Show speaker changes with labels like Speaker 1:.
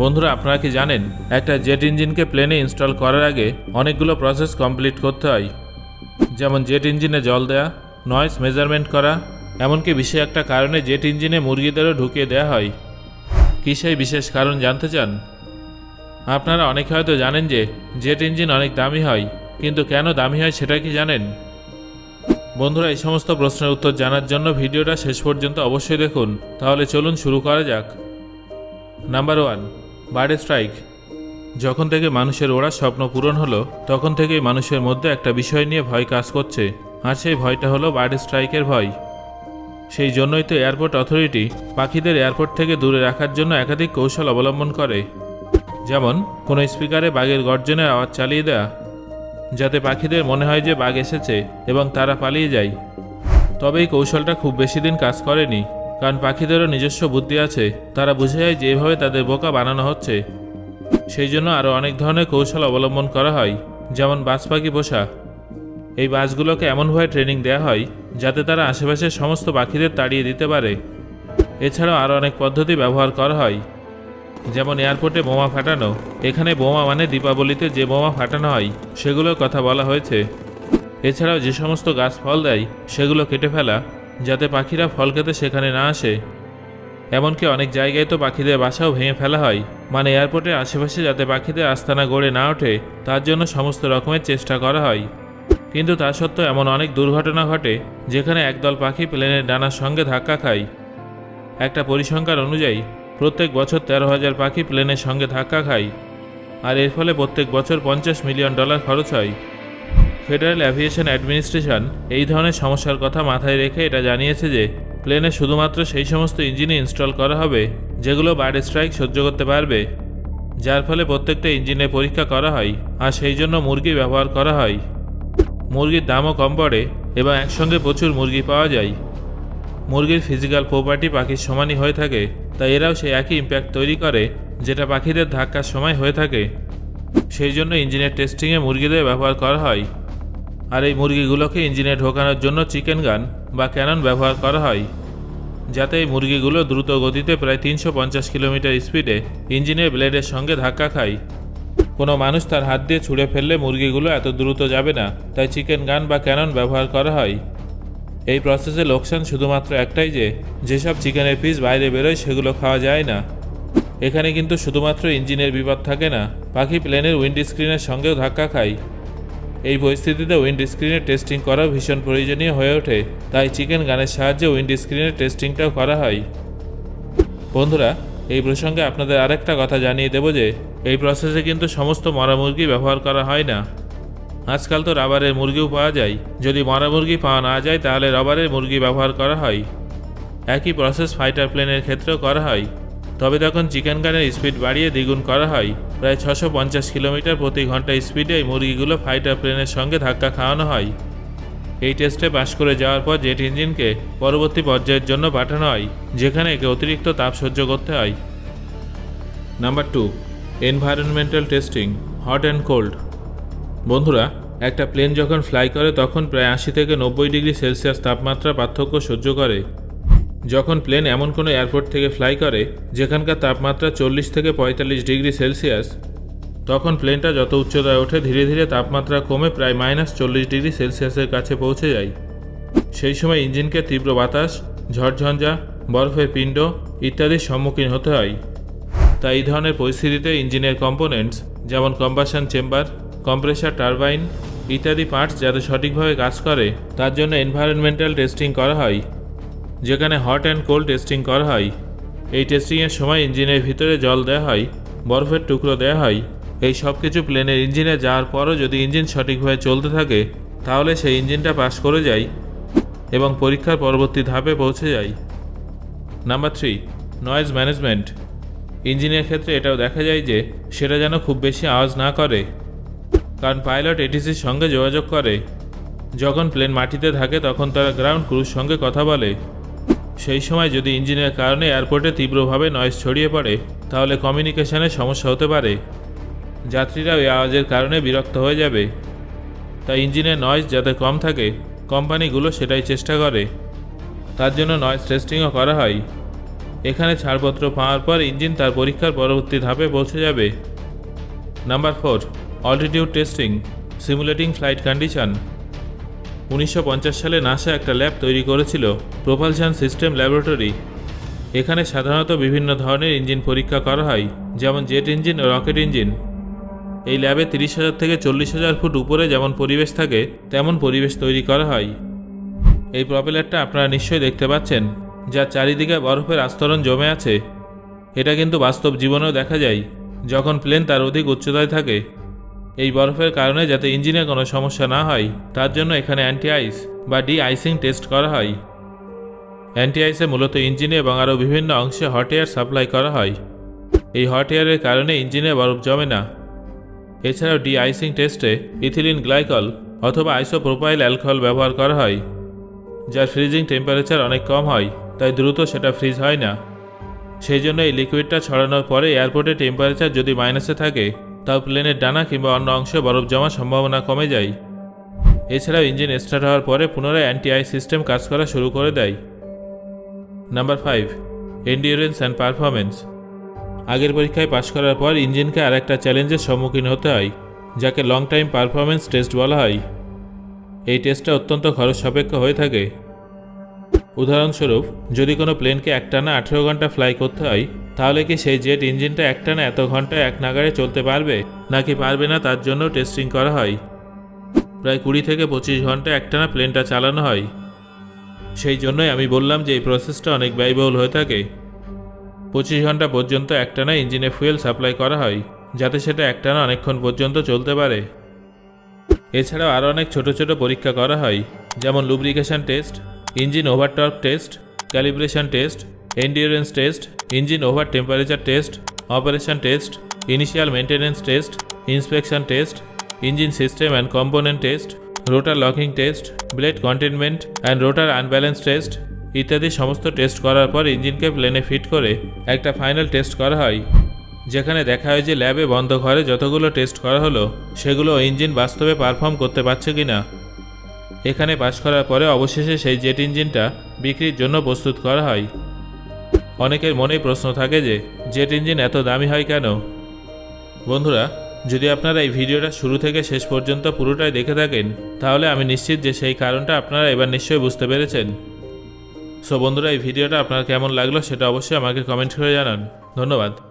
Speaker 1: বন্ধুরা, আপনারা কি জানেন, একটা জেট ইঞ্জিনকে প্লেনে ইনস্টল করার আগে অনেকগুলো প্রসেস কমপ্লিট করতে হয়। যেমন জেট ইঞ্জিনে জল দেয়া নয়েজ মেজারমেন্ট করা, এমনকি বিশেষ একটা কারণে জেট ইঞ্জিনে মুরগিদেরও ঢুকিয়ে দেওয়া হয়। কী সেই বিশেষ কারণ জানতে চান? আপনারা অনেকে হয়তো জানেন যে জেট ইঞ্জিন অনেক দামি হয়, কিন্তু কেন দামি হয় সেটা কি জানেন? বন্ধুরা, এই সমস্ত প্রশ্নের উত্তর জানার জন্য ভিডিওটা শেষ পর্যন্ত অবশ্যই দেখুন। তাহলে চলুন শুরু করা যাক। নাম্বার ওয়ান বার্ড স্ট্রাইক যখন থেকে মানুষের ওড়ার স্বপ্ন পূরণ হলো, তখন থেকেই মানুষের মধ্যে একটা বিষয় নিয়ে ভয় কাজ করছে, আর সেই ভয়টা হলো বার্ড স্ট্রাইকের ভয়। সেই জন্যই তো এয়ারপোর্ট অথরিটি পাখিদের এয়ারপোর্ট থেকে দূরে রাখার জন্য একাধিক কৌশল অবলম্বন করে। যেমন, কোনো স্পিকারে বাঘের গর্জনের আওয়াজ চালিয়ে দেয়া, যাতে পাখিদের মনে হয় যে বাঘ এসেছে এবং তারা পালিয়ে যায়। তবে এই কৌশলটা খুব বেশি দিন কাজ করেনি। কারণ পাখিদেরও নিজস্ব বুদ্ধি আছে। তারা বুঝে যায় যে এভাবে তাদের বোকা বানানো হচ্ছে। সেই জন্য আরও অনেক ধরনের কৌশল অবলম্বন করা হয়, যেমন বাজ পাখি পোষা। এই বাসগুলোকে এমনভাবে ট্রেনিং দেওয়া হয়, যাতে তারা আশেপাশের সমস্ত পাখিদের তাড়িয়ে দিতে পারে। এছাড়াও আরও অনেক পদ্ধতি ব্যবহার করা হয়, যেমন এয়ারপোর্টে বোমা ফাটানো। এখানে বোমা মানে দীপাবলিতে যে বোমা ফাটানো হয়, সেগুলোর কথা বলা হয়েছে। এছাড়াও যে সমস্ত গাছ ফল দেয়, সেগুলো কেটে ফেলা। যাতে পাখিরা ফল খেতে সেখানে না আসে। এমনকি অনেক জায়গায় তো পাখিদের বাসাও ভেঙে ফেলা হয়। মানে এয়ারপোর্টের আশেপাশে যাতে পাখিদের আস্তানা গড়ে না ওঠে, তার জন্য সমস্ত রকমের চেষ্টা করা হয়। কিন্তু তা সত্ত্বেও এমন অনেক দুর্ঘটনা ঘটে, যেখানে একদল পাখি প্লেনের ডানার সঙ্গে ধাক্কা খায়। একটা পরিসংখ্যান অনুযায়ী, প্রত্যেক বছর তেরো হাজার পাখি প্লেনের সঙ্গে ধাক্কা খায়। আর এর ফলে প্রত্যেক বছর পঞ্চাশ মিলিয়ন ডলার খরচ হয়। ফেডারেল অ্যাভিয়েশন অ্যাডমিনিস্ট্রেশন এই ধরনের সমস্যার কথা মাথায় রেখে এটা জানিয়েছে যে, প্লেনে শুধুমাত্র সেই সমস্ত ইঞ্জিনই ইনস্টল করা হবে, যেগুলো বার্ড স্ট্রাইক সহ্য করতে পারবে, যার ফলে প্রত্যেকটা ইঞ্জিনে পরীক্ষা করা হয় আর সেই জন্য মুরগি ব্যবহার করা হয়। মুরগির দামও কম পড়ে এবং একসঙ্গে প্রচুর মুরগি পাওয়া যায়। মুরগির ফিজিক্যাল প্রপার্টি পাখির সমানই হয়ে থাকে, তাই এরাও সেই একই ইম্প্যাক্ট তৈরি করে, যেটা পাখিদের ধাক্কার সময় হয়ে থাকে। সেই জন্য ইঞ্জিনের টেস্টিংয়ে মুরগিদের ব্যবহার করা হয়। আর এই মুরগিগুলোকে ইঞ্জিনে ঢোকানোর জন্য চিকেন গান বা ক্যানন ব্যবহার করা হয়, যাতে এই মুরগিগুলো দ্রুত গতিতে প্রায় তিনশো পঞ্চাশ কিলোমিটার স্পিডে ইঞ্জিনের ব্লেডের সঙ্গে ধাক্কা খায়। কোনো মানুষ তার হাত দিয়ে ছুঁড়ে ফেললে মুরগিগুলো এত দ্রুত যাবে না, তাই চিকেন গান বা ক্যানন ব্যবহার করা হয়। এই প্রসেসে লোকসান শুধুমাত্র একটাই যে, যেসব চিকেনের পিস বাইরে বেরোয় সেগুলো খাওয়া যায় না। এখানে কিন্তু শুধুমাত্র ইঞ্জিনের বিপদ থাকে না, পাখি প্লেনের উইন্ড স্ক্রিনের সঙ্গেও ধাক্কা খায়। এই পরিস্থিতিতে উইন্ড স্ক্রিনের টেস্টিং করাও ভীষণ প্রয়োজনীয় হয়ে ওঠে, তাই চিকেন গানের সাহায্যে উইন্ড স্ক্রিনের টেস্টিংটাও করা হয়। বন্ধুরা, এই প্রসঙ্গে আপনাদের আরেকটা কথা জানিয়ে দেব যে, এই প্রসেসে কিন্তু সমস্ত মরা মুরগি ব্যবহার করা হয় না। আজকাল তো রাবারের মুরগিও পাওয়া যায়। যদি মরা মুরগি পাওয়া না যায়, তাহলে রাবারের মুরগি ব্যবহার করা হয়। একই প্রসেস ফাইটার প্লেনের ক্ষেত্রেও করা হয়। তবে তখন চিকেন গানের স্পিড বাড়িয়ে দ্বিগুণ করা হয়। প্রায় ছশো পঞ্চাশ কিলোমিটার প্রতি ঘণ্টা স্পিডে মুরগিগুলো ফাইটার প্লেনের সঙ্গে ধাক্কা খাওয়ানো হয়। এই টেস্টে পাশ করে যাওয়ার পর জেট ইঞ্জিনকে পরবর্তী পর্যায়ের জন্য পাঠানো হয়, যেখানে একে অতিরিক্ত তাপ সহ্য করতে হয়। Number two, environmental testing, hot and cold. বন্ধুরা, একটা প্লেন যখন ফ্লাই করে, তখন প্রায় আশি থেকে নব্বই ডিগ্রি সেলসিয়াস তাপমাত্রা পার্থক্য সহ্য করে। যখন প্লেন এমন কোনো এয়ারপোর্ট থেকে ফ্লাই করে, যেখানকার তাপমাত্রা চল্লিশ থেকে পঁয়তাল্লিশ ডিগ্রি সেলসিয়াস, তখন প্লেনটা যত উচ্চতায় ওঠে, ধীরে ধীরে তাপমাত্রা কমে প্রায় মাইনাস চল্লিশ ডিগ্রি সেলসিয়াসের কাছে পৌঁছে যায়। সেই সময় ইঞ্জিনকে তীব্র বাতাস, ঝড়ঝঞ্ঝা, বরফের পিণ্ড ইত্যাদির সম্মুখীন হতে হয়। তাই এই ধরনের পরিস্থিতিতে ইঞ্জিনের কম্পোনেন্টস, যেমন কম্বাসন চেম্বার, কম্প্রেসার টারবাইন ইত্যাদি পার্টস যাতে সঠিকভাবে কাজ করে, তার জন্য এনভায়রনমেন্টাল টেস্টিং করা হয়। যেখানে হট অ্যান্ড কোল্ড টেস্টিং করা হয়। এই টেস্টিংয়ের সময় ইঞ্জিনের ভিতরে জল দেওয়া হয়, বরফের টুকরো দেওয়া হয়। এই সব কিছু প্লেনের ইঞ্জিনে যাওয়ার পরও যদি ইঞ্জিন সঠিকভাবে চলতে থাকে, তাহলে সেই ইঞ্জিনটা পাস করে যায় এবং পরীক্ষার পরবর্তী ধাপে পৌঁছে যায়। নাম্বার থ্রি নয়েজ ম্যানেজমেন্ট ইঞ্জিনের ক্ষেত্রে এটাও দেখা যায় যে সেটা যেন খুব বেশি আওয়াজ না করে, কারণ পাইলট এটিসির সঙ্গে যোগাযোগ করে। যখন প্লেন মাটিতে থাকে, তখন তারা গ্রাউন্ড ক্রুর সঙ্গে কথা বলে। সেই সময় যদি ইঞ্জিনের কারণে এয়ারপোর্টে তীব্রভাবে নয়েজ ছড়িয়ে পড়ে, তাহলে কমিউনিকেশনের সমস্যা হতে পারে। যাত্রীরা এই আওয়াজের কারণে বিরক্ত হয়ে যাবে। তাই ইঞ্জিনের নয়েজ যাতে কম থাকে, কোম্পানিগুলো সেটাই চেষ্টা করে। তার জন্য নয়েজ টেস্টিংও করা হয়। এখানে ছাড়পত্র পাওয়ার পর ইঞ্জিন তার পরীক্ষার পরবর্তী ধাপে পৌঁছে যাবে। Number four altitude testing simulating flight condition উনিশশো পঞ্চাশ সালে নাসা একটা ল্যাব তৈরি করেছিল, প্রোপালশন সিস্টেম ল্যাবরেটরি। এখানে সাধারণত বিভিন্ন ধরনের ইঞ্জিন পরীক্ষা করা হয়, যেমন জেট ইঞ্জিন ও রকেট ইঞ্জিন। এই ল্যাবে তিরিশ হাজার থেকে চল্লিশ হাজার ফুট উপরে যেমন পরিবেশ থাকে, তেমন পরিবেশ তৈরি করা হয়। এই প্রপেলারটা আপনারা নিশ্চয়ই দেখতে পাচ্ছেন, যার চারিদিকে বরফের আস্তরণ জমে আছে। এটা কিন্তু বাস্তব জীবনেও দেখা যায়, যখন প্লেন তার অধিক উচ্চতায় থাকে। এই বরফের কারণে যাতে ইঞ্জিনে কোনো সমস্যা না হয়, তার জন্য এখানে অ্যান্টি আইস বা ডি আইসিং টেস্ট করা হয়। অ্যান্টি আইসে মূলত ইঞ্জিনে এবং আরও বিভিন্ন অংশে হট এয়ার সাপ্লাই করা হয়। এই হট এয়ারের কারণে ইঞ্জিনে বরফ জমে না। এছাড়াও ডি আইসিং টেস্টে ইথিলিন গ্লাইকল অথবা আইসোপ্রোপাইল অ্যালকোহল ব্যবহার করা হয়, যার ফ্রিজিং টেম্পারেচার অনেক কম হয়, তাই দ্রুত সেটা ফ্রিজ হয় না। সেই জন্য এই লিকুইডটা ছড়ানোর পরে এয়ারপোর্টে টেম্পারেচার যদি মাইনাসে থাকে তাও প্লেনের ডানা কিংবা অন্য অংশে বরফ জমার সম্ভাবনা কমে যায়। এছাড়াও ইঞ্জিন স্টার্ট হওয়ার পরে পুনরায় অ্যান্টি আই সিস্টেম কাজ করা শুরু করে দেয়। Number five endurance and performance আগের পরীক্ষায় পাশ করার পর ইঞ্জিনকে আর একটা চ্যালেঞ্জের সম্মুখীন হতে হয়, যাকে লং টাইম পারফরমেন্স টেস্ট বলা হয়। এই টেস্টটা অত্যন্ত খরচ সাপেক্ষ হয়ে থাকে। উদাহরণস্বরূপ, যদি কোনো প্লেনকে একটানা আঠেরো ঘণ্টা ফ্লাই করতে হয় তাহলে কি সেই জেট ইঞ্জিনটা একটানা এত ঘণ্টা এক নাগাড়ে চলতে পারবে? নাকি পারবে না তার জন্য টেস্টিং করা হয়? প্রায় কুড়ি থেকে পঁচিশ ঘণ্টা একটানা প্লেনটা চালানো হয়। সেই জন্যই আমি বললাম যে এই প্রসেসটা অনেক ব্যয়বহুল হয়ে থাকে। পঁচিশ ঘণ্টা পর্যন্ত একটানা ইঞ্জিনে ফুয়েল সাপ্লাই করা হয়, যাতে সেটা একটানা অনেকক্ষণ পর্যন্ত চলতে পারে। এছাড়াও আরও অনেক ছোট ছোট পরীক্ষা করা হয়, যেমন lubrication test engine overtorque test calibration test endurance test engine over temperature test operation test initial maintenance test inspection test engine system and component test rotor locking test blade containment and rotor unbalance test ইত্যাদি সমস্ত test করার পর ইঞ্জিনকে প্লেনে fit করে একটা final test করা হয়। যেখানে দেখা হয় যে ল্যাবে বন্ধ ঘরে যতগুলো টেস্ট করা হলো, সেগুলো ইঞ্জিন বাস্তবে পারফর্ম করতে পারছে কি না এখানে পাশ করার পরে অবশেষে সেই জেট ইঞ্জিনটা বিক্রির জন্য প্রস্তুত করা হয়। অনেকের মনেই প্রশ্ন থাকে যে জেট ইঞ্জিন এত দামি হয় কেন? বন্ধুরা, যদি আপনারা এই ভিডিওটা শুরু থেকে শেষ পর্যন্ত পুরোটাই দেখে থাকেন, তাহলে আমি নিশ্চিত যে সেই কারণটা আপনারা এবার নিশ্চয়ই বুঝতে পেরেছেন। সো বন্ধুরা, এই ভিডিওটা আপনার কেমন লাগল সেটা অবশ্যই আমাকে কমেন্ট করে জানান। ধন্যবাদ।